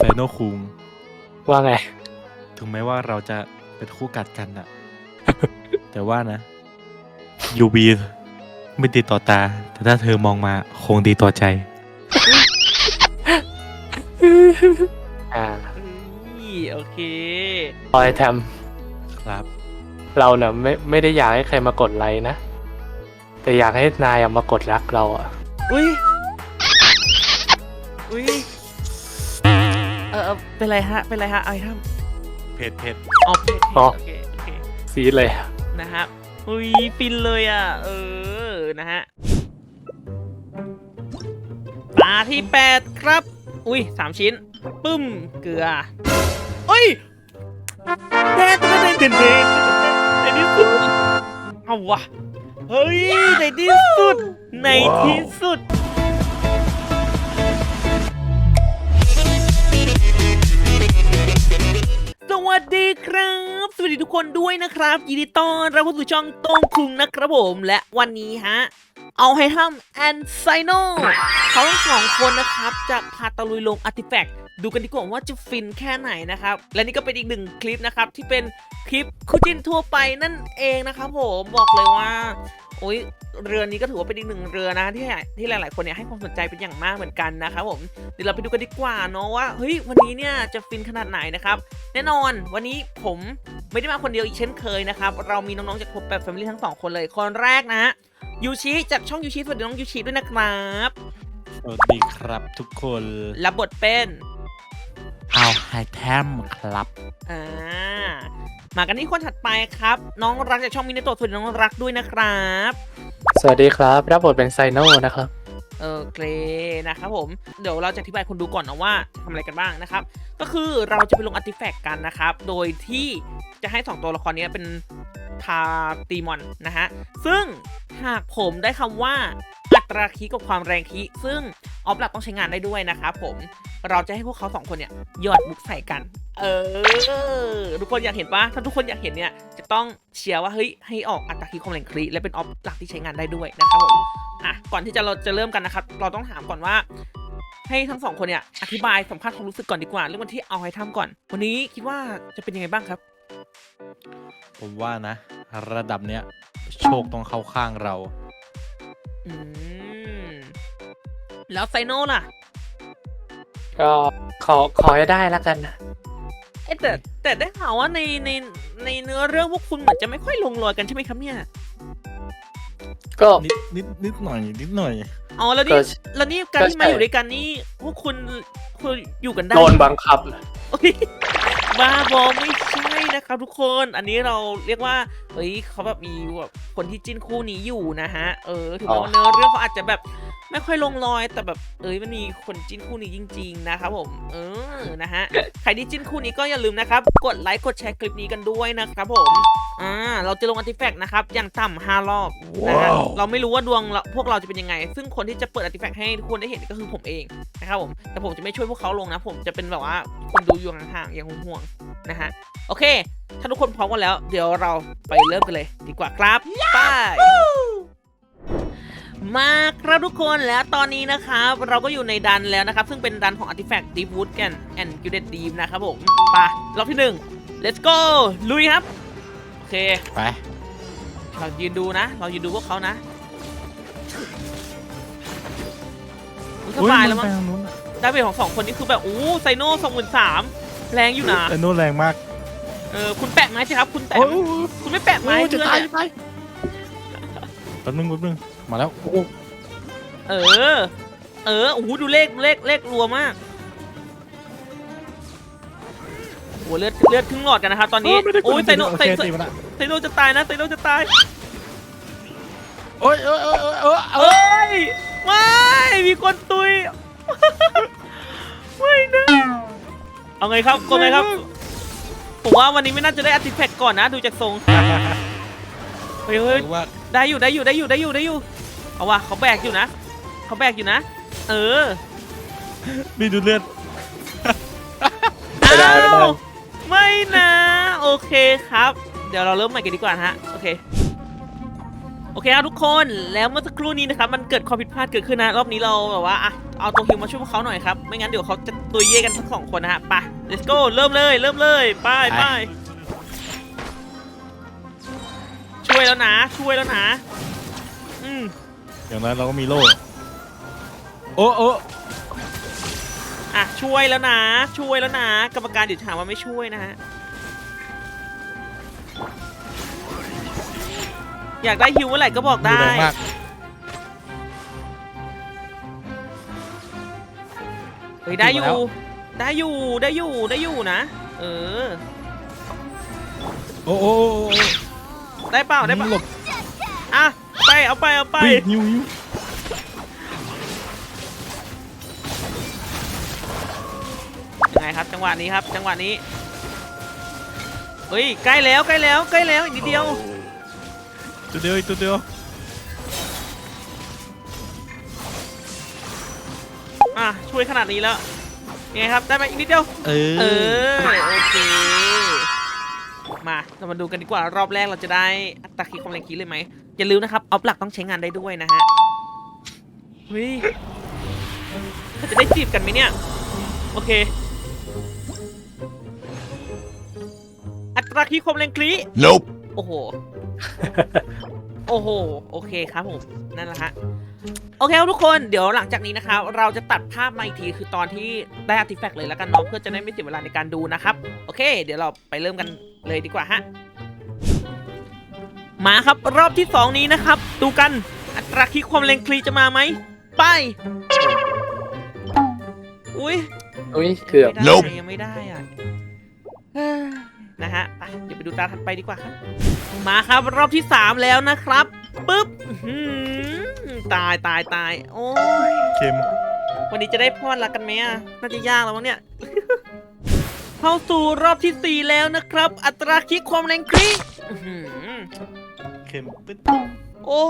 ซโนคุงว่าไง ถึงแม้ว่าเราจะเป็นคู่กัดกันอะ แต่ว่านะยูบีไม่ดีต่อตา แต่ถ้าเธอมองมาคงดีต่อใจ อ่านี่โอเค พอยแทมครับ เราเน่ะไม่ไม่ได้อยากให้ใครมากดไลค์นะ แต่อยากให้นายอะมากดรักเราอะอุ้ย อุ้ย เออเออเป็นไรฮะ เป็นไรฮะเอาไอ้ท่านเผ็ดเผ็ดอ๋อเพจอ๋อ โอเคโอเค ซีดเลย นะฮะอุ้ยฟินเลยอะ เออ นะฮะตาที่แปดครับ อุ้ยสามชิ้น ปึ้ม เกลืออุ้ยเด่นเด่นเด่นเด่นเด่นในที่สุด เอาวะ เฮ้ย ในที่สุด ในที่สุด สวัสดีครับ สวัสดีทุกคนด้วยนะครับ ยินดีต้อนรับเข้าสู่ช่องโต้งคุงนะครับผมและวันนี้ฮะ เอาให้ทำแอนไซโนเขาทั้งสองคนนะครับ จะพาตะลุยลงอาร์ติแฟกต์ ดูกันดีกว่าว่าจะฟินแค่ไหนนะครับ และนี่ก็เป็นอีกหนึ่งคลิปนะครับที่เป็นคลิปคู่จิ้นทั่วไปนั่นเองนะครับผมบอกเลยว่าโอ้ยเรือนี้ก็ถือว่าเป็นอีกหนึ่งเรือนะที่ที่หลายๆ คนเนี่ยให้ความสนใจเป็นอย่างมากเหมือนกันนะครับผมเดี๋ยวเราไปดูกันดีกว่าเนาะว่าเฮ้ยวันนี้เนี่ยจะฟินขนาดไหนนะครับ แน่นอนวันนี้ผมไม่ได้มาคนเดียวอีกเช่นเคยนะครับเรามีน้องๆจากครบแบบแฟมิลี่ทั้งสองคนเลยคนแรกนะฮะยูชิจากช่องยูชิสวัสดีน้องยูชิด้วยนะครับสวัสดีครับทุกคนรับบทเป็นเอา ไฮแทมครับ อ่า มากันที่คนถัดไปครับ น้องรักจากช่องมินโตะสวัสดีน้องรักด้วยนะครับ สวัสดีครับ รับบทเป็นไซโน่นะครับเออเคลนะครับผม เดี๋ยวเราจะอธิบายคนดูก่อนนะว่าจะทำอะไรกันบ้างนะครับ ก็คือเราจะไปลงอาร์ติแฟกต์กันนะครับ โดยที่จะให้ 2 ตัวละครนี้เป็นทาตีมอนนะฮะ ซึ่งหากผมได้คำว่าอัตราคีกับความแรงคีซึ่ง ออฟหลักต้องใช้งานได้ด้วยนะครับผมเราจะให้พวกเขาสองคนเนี่ยหยอดบุกใส่กัน เออ ทุกคนอยากเห็นปะถ้าทุกคนอยากเห็นเนี่ยจะต้องเชียร์ว่าเฮ้ยให้ออกอัตราคีความแรงคีและเป็นออฟหลักที่ใช้งานได้ด้วยนะครับผมอะก่อนที่จะเราจะเริ่มกันนะครับ เราต้องถามก่อนว่า ให้ทั้งสองคนเนี่ยอธิบายสัมภาษณ์ความรู้สึกก่อนดีกว่า เรื่องวันที่เอาให้ทำก่อน วันนี้คิดว่าจะเป็นยังไงบ้างครับ ผมว่านะ ระดับเนี้ยโชคต้องเข้าข้างเรา อืม แล้วไซโน่ล่ะ ก็ขอขอให้ได้แล้วกันนะเอ๊ะแต่แต่ได้ข่าวว่าในในในเนื้อเรื่องพวกคุณเหมือนจะไม่ค่อยลงรอยกันใช่ไหมครับเนี่ย ก็ นิดนิดนิดหน่อยนิดหน่อย อ๋อแล้วก็นี่แล้วนี่การที่ก็ใช่ มาอยู่ด้วยกันนี่พวกคุณคืออยู่กันได้โดนบังคับ โอ้ยบ้าบอไม่ใช่ นะครับทุกคนอันนี้เราเรียกว่าเฮ้ยเขาแบบมีแบบคนที่จิ้นคู่นี้อยู่นะฮะ เออถึงแม้ว่าอ๋อเนื้อเรื่องเขาอาจจะแบบไม่ค่อยลงรอยแต่แบบเอ้ยมันมีคนจิ้นคู่นี้จริง ๆ นะครับผมเออนะฮะใครที่จิ้นคู่นี้ก็อย่าลืมนะครับ กดไลค์กดแชร์คลิปนี้กันด้วยนะครับผมอ่าเราจะลงอันติแฟกต์นะครับอย่างต่ำห้ารอบนะฮะว้าวเราไม่รู้ว่าดวงเราพวกเราจะเป็นยังไง ซึ่งคนที่จะเปิดอันติแฟกต์ให้ทุกคนได้เห็นก็คือผมเองนะครับผมแต่ผมจะไม่ช่วยพวกเขาลงนะ ผมจะเป็นแบบว่าคนดูอยู่ห่างๆอย่างห่วงๆ นะฮะโอเค ถ้าทุกคนพร้อมกันแล้ว เดี๋ยวเราไปเริ่มกันเลย ดีกว่าครับไปมาครับทุกคนแล้วตอนนี้นะครับ เราก็อยู่ในดันแล้วนะครับ ซึ่งเป็นดันของ Artifact Deep Wood กัน and Gilded Deep นะครับผมไปรอบที่หนึ่ง let's go ลุยครับ โอเค ไปเรายืนดูนะ เรายืนดูพวกเขานะอุ๊ยสบายแล้วมั้งอุ๊ยนไปทางนู้นอะดาเมจของสองคนนี้คือแบบโอ้ไซโน่สองหมื่นสาม แรงอยู่นะแต่นู้นแรงมาก เออคุณแปะไม้สิครับ คุณแปะโอ้ยคุณไม่แปะไม้โอ้ยจะเพื่อนตายเนี่ยจะตายแป๊บนึงแป๊บนึงมาแล้วโอ้โหเออ เออโอ้โหดูเลขเลขเลขรัวมากโอ้โหเลือดเลือดครึ่งหลอดกันนะครับตอนนี้ไม่ได้กดโอ้ยไซโนโอไซเคโนตีมาละไซโนจะตายนะไซโนจะตาย โอ้ยโอ้ยโอ้ยโอ้ยโอ้ยเอ้ยไม่มีคนตุย ไม่นะ เอาไงครับกดไงครับ ผมว่าวันนี้ไม่น่าจะได้อาร์ติแฟกต์ก่อนนะ ดูจากทรงเฮ้ยเฮ้ยว่าได้อยู่ได้อยู่ได้อยู่ได้อยู่ได้อยู่ เอาว่ะเขาแบกอยู่นะเขาแบกอยู่นะ เออนี่ดูเลือด ไม่ได้ไม่ได้ อ้าวไม่นะ โอเคครับ เดี๋ยวเราเริ่มใหม่กันดีกว่านะฮะ โอเค โอเคครับทุกคนแล้วเมื่อสักครู่นี้นะครับมันเกิดความผิดพลาดเกิดขึ้นนะรอบนี้เราแบบว่าอะเอาตัวฮิวมาช่วยพวกเขาหน่อยครับไม่งั้นเดี๋ยวเขาจะตัวเย่กันทั้งสองคนนะฮะไป let's go เริ่มเลยเริ่มเลยไปไปช่วยแล้วนะ ช่วยแล้วนะ อืมอย่างนั้นเราก็มีโล่โอ้โอ้อะช่วยแล้วนะ ช่วยแล้วนะ กรรมการเดี๋ยวถามว่าไม่ช่วยนะฮะ อยากได้ฮิวเมื่อไหร่ก็บอกดูได้แรงมากเฮ้ยได้อขึ้นยู่มาแล้วได้อยู่ได้อยู่ได้อยู่นะ เออ โอ้โอ้โอ้โอ้ได้เปล่าได้เปล่าหลบอะไปเอาไปเอาไปเฮ้ยหิวหิวยังไงครับจังหวะนี้ครับจังหวะนี้ เฮ้ยใกล้แล้วใกล้แล้วใกล้แล้วอีกนิดเดียว ตัวเดียวอีกตัวเดียวอะช่วยขนาดนี้แล้วยังไงครับ ได้ไหมอีกนิดเดียว เอเอออ โอเค มาเรามาดูกันดีกว่ารอบแรกเราจะได้อัตราคีความแรงคีเลยไหมอย่าลืมนะครับ ออฟหลักต้องใช้งานได้ด้วยนะฮะเฮ้ยเราจะได้จีบกันไหมเนี่ย โอเค อัตราคีความแรงคี Nope โอ้โห โอ้โห โอเคครับผม นั่นแหละฮะ โอเคครับทุกคน เดี๋ยวหลังจากนี้นะครับ เราจะตัดภาพมาอีกที คือตอนที่ได้อาร์ติแฟกต์เลยแล้วกันเนาะ เพื่อจะได้ไม่เสียเวลาในการดูนะครับ โอเค เดี๋ยวเราไปเริ่มกันเลยดีกว่าฮะ มาครับ รอบที่ 2 นี้นะครับ ดูกัน อัตราคิดความเร็งคลีจะมาไหม ไป อุ้ยอุ้ยเกือบไม่ได้ยังไม่ได้อะเฮ้ยนะฮะ ไป เดี๋ยวไปดูตาถัดไปดีกว่าครับ มาครับรอบที่3แล้วนะครับปึ๊บอื้อหือตายตายตายโอ้ยเค็มวันนี้จะได้พอดรักกันไหมอะน่าจะยากแล้วมั้งเนี่ย เข้าสู่รอบที่4แล้วนะครับ อัตราคิดความแรงคลิกอื้อหือเค็มปึ๊ดโอ้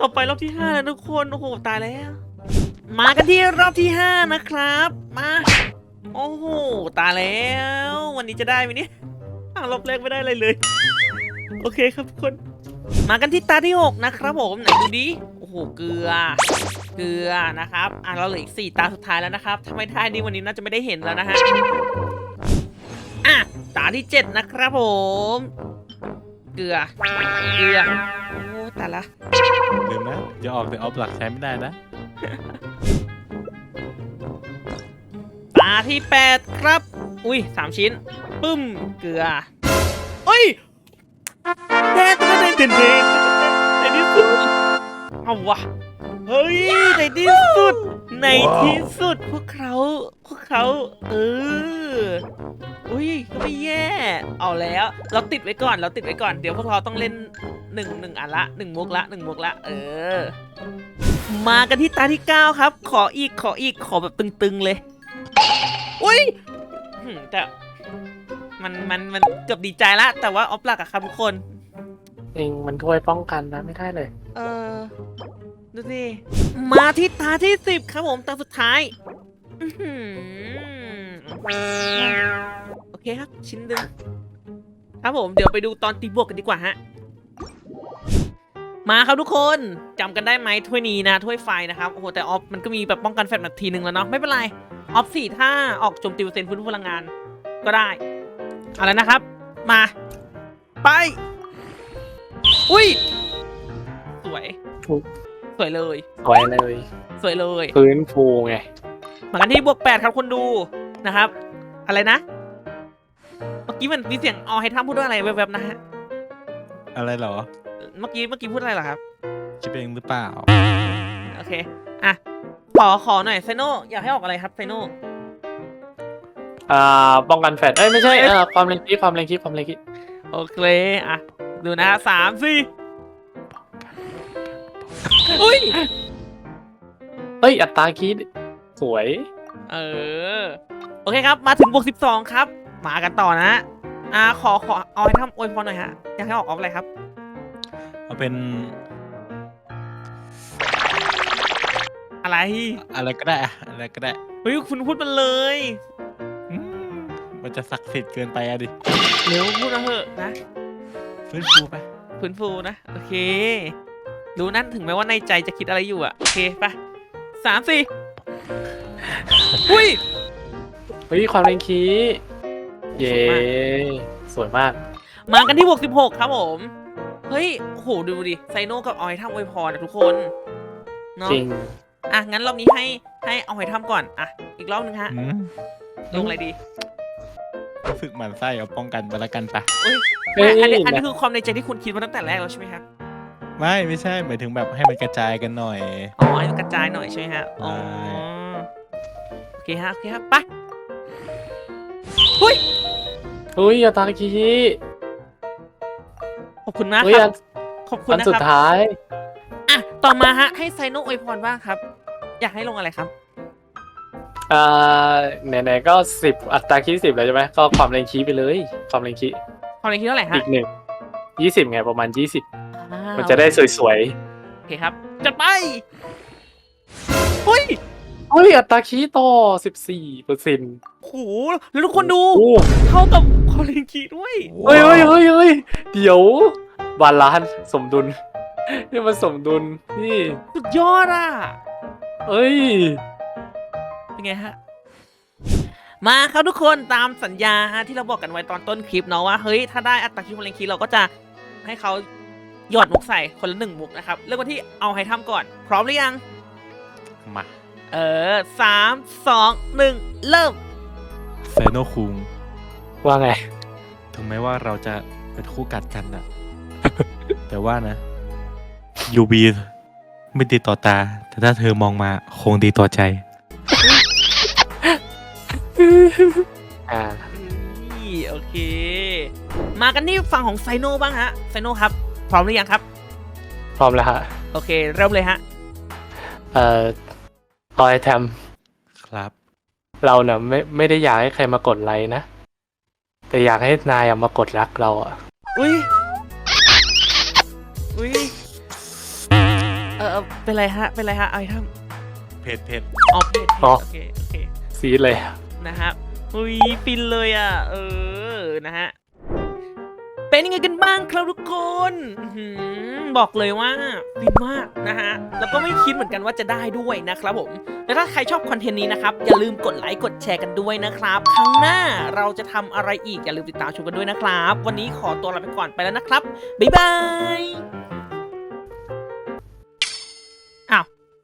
ต่อไปรอบที่5แล้วทุกคนโอ้โหตายแล้ว มากันที่รอบที่5นะครับ มา โอ้โหตายแล้ว วันนี้จะได้ไหมเนี่ยอ่า รอบแรกไม่ได้อะไรเลย โอเคครับทุกคน มากันที่ตาที่ 6 นะครับผมไหนดูดิโอ้โหเกลือ เกลือนะครับ อะเราเหลืออีก 4 ตาสุดท้ายแล้วนะครับถ้าไม่ได้นี่วันนี้น่าจะไม่ได้เห็นแล้วนะฮะอะตาที่ 7 นะครับผม เกลือ เกลือ โอ้ตายละ ลืมนะอย่าออกแต่ออฟหลักใช้ไม่ได้นะตาที่ 8 ครับ อุ้ยสามชิ้น ปึ้ม เกลืออุ้ยเต้นเต้นเต้นเต้นเต้นในที่สุดเอาวะ เฮ้ย ในที่สุด ในที่สุดพวกเขา พวกเขา เออ อุ้ย ก็ไม่แย่ เอาแล้ว เราติดไว้ก่อน เราติดไว้ก่อน เดี๋ยวพวกเราต้องเล่นหนึ่งหนึ่งอันละหนึ่งมุกละหนึ่งมุกละ เออ มากันที่ตาที่ 9 ครับ ขออีก ขออีก ขอแบบตึงๆเลย อุ้ย หืมแต่มันมันมันเกือบดีใจละ แต่ว่าออฟหลักอะครับทุกคนเองมันถ้วยป้องกันนะไม่ได้เลย เออดูสิมาที่ตาที่สิบครับผมตาสุดท้ายอื้อหือโอเคครับ ชิ้นหนึ่งครับผมเดี๋ยวไปดูตอนตีบวกกันดีกว่าฮะ มาครับทุกคนจำกันได้ไหมถ้วยนี้นะถ้วยไฟนะครับโอ้โหแต่ออฟมันก็มีแบบป้องกันแฟลชนาทีหนึ่งแล้วเนาะไม่เป็นไร ออฟสี่ถ้าออกโจมตีเปอร์เซ็นต์พื้นพลังงาน ก็ได้ เอาแล้วนะครับ มา ไป อุ้ย สวยอุ๊ยสวยเลย สวยเลย สวยเลยพื้นฟูไงมากันที่บวกแปดครับคนดูนะครับ อะไรนะ เมื่อกี้มันมีเสียงออให้ท่าพูดว่าอะไรแวบๆนะฮะ อะไรเหรอ เมื่อกี้เมื่อกี้พูดอะไรเหรอครับ คิดเองหรือเปล่า โอเค อะ ขอขอหน่อยไซโนอยากให้ออกอะไรครับไซโนอ่าป้องกันแฟดเอ้ยไม่ใช่เออความแรงคิดความแรงคิดความแรงคิดโอเคอะดูนะสามสี่อุ้ยเฮ้ยอัตราคิดสวย เออโอเคครับมาถึงบวกสิบสองครับ มากันต่อนะอ่าขอขอเอาให้ทำอวยพรหน่อยฮะอยากให้ออกออฟอะไรครับ เอาเป็น อะไรอะไรก็ได้อะอะไรก็ได้เฮ้ยคุณพูดมันเลยอืมมันจะศักดิ์สิทธิ์เกินไปอะดิเร็วพูดมาเถอะนะฟื้นฟูไปฟื้นฟูนะโอเค รู้นั่นถึงแม้ว่าในใจจะคิดอะไรอยู่อะโอเคไปสามสี่อุ้ยเฮ้ยความแรงคีเย้สวยมาก มากันที่บวกสิบหกครับผม เฮ้ยโอ้โหดูดิไซโนกับออยทำอวยพรนะทุกคนเนาะจริง อะงั้นรอบนี้ให้ให้เอาหอยทำก่อนอะอีกรอบหนึงฮะ อืมลงอะไรดีรู้สึกหมันไส้เอาป้องกันไปละกันปะอุ้ยเฮ้ยอันนี้อันนี้นะคือความในใจที่คุณคิดมาตั้งแต่แรกแล้วใช่ไหมครับไม่ไม่ใช่หมายถึงแบบให้มันกระจายกันหน่อย อ๋อให้มันกระจายหน่อยใช่ไหมฮะอ๋อใช่โอเคฮะโอเคครับไปเฮ้ยเฮ้ยอาตาคีขอบคุณมากเฮ้ยคอัรับนขอบคุณอันนะสุคดรับท้ายอะ ต่อมาฮะให้ไซโนอวยพรบ้างครับ อยากให้ลงอะไรครับ อ่าไหนๆก็สิบอัตราคีสิบแล้วใช่ไหมก็ความแรงคีไปเลย ความแรงคีความในคิดเท่าไหร่ฮะอีกหนึ่งยี่สิบไงประมาณยี่สิบอ่ามันจะได้สวยโอเคครับจัดไปเฮ้ยๆเฮ้ยอัตราคีต่อสิบสี่เปอร์เซ็นต์โหแล้วทุกคนดูโอ้เท่ากับความในคิดด้วย เฮ้ยเฮ้ยเฮ้ยเฮ้ยเดี๋ยว บาลานซ์สมดุล นี่มันสมดุลนี่สุดยอดอะ เอ้ย เป็นไงฮะ มาครับทุกคนตามสัญญาฮะที่เราบอกกันไว้ตอนต้นคลิปเนาะว่าเฮ้ยถ้าได้อัตราคิวพลังคีเราก็จะให้เขาหยอดมุกใส่คนละหนึ่งมุกนะครับ เริ่มกันที่เอาให้ทำก่อน พร้อมหรือยัง มา เออสามสองหนึ่งเริ่มไซโนคุงว่าไง ถึงแม้ว่าเราจะเป็นคู่กัดกันอะแต่ว่านะ ยูบีไม่ดีต่อตา แต่ถ้าเธอมองมาคงดีต่อใจ อ่านี่โอเค มากันที่ฝั่งของไซโนบ้างฮะ ไซโนครับ พร้อมหรือยังครับ พร้อมแล้วฮะโอเค เริ่มเลยฮะ เอ่อออยแทมครับ เราเน่ะไม่ไม่ได้อยากให้ใครมากดไลค์นะ แต่อยากให้นายอะมากดรักเราอะอุ้ย เออเออเป็นไรฮะ เป็นไรฮะเอาให้ทำเผ็ดเผ็ดอ๋อเพจเพจโอเค โอเค ซีดเลยอะนะครับอุ้ยฟินเลยอะ เออ นะฮะ เป็นยังไงกันบ้างครับทุกคนอื้อหือบอกเลยว่าฟินมากนะฮะ แล้วก็ไม่คิดเหมือนกันว่าจะได้ด้วยนะครับผม แล้วถ้าใครชอบคอนเทนต์นี้นะครับ อย่าลืมกดไลค์กดแชร์กันด้วยนะครับ ครั้งหน้าเราจะทำอะไรอีกอย่าลืมติดตามชมกันด้วยนะครับ วันนี้ขอตัวลาไปก่อนไปแล้วนะครับ บ๊ายบาย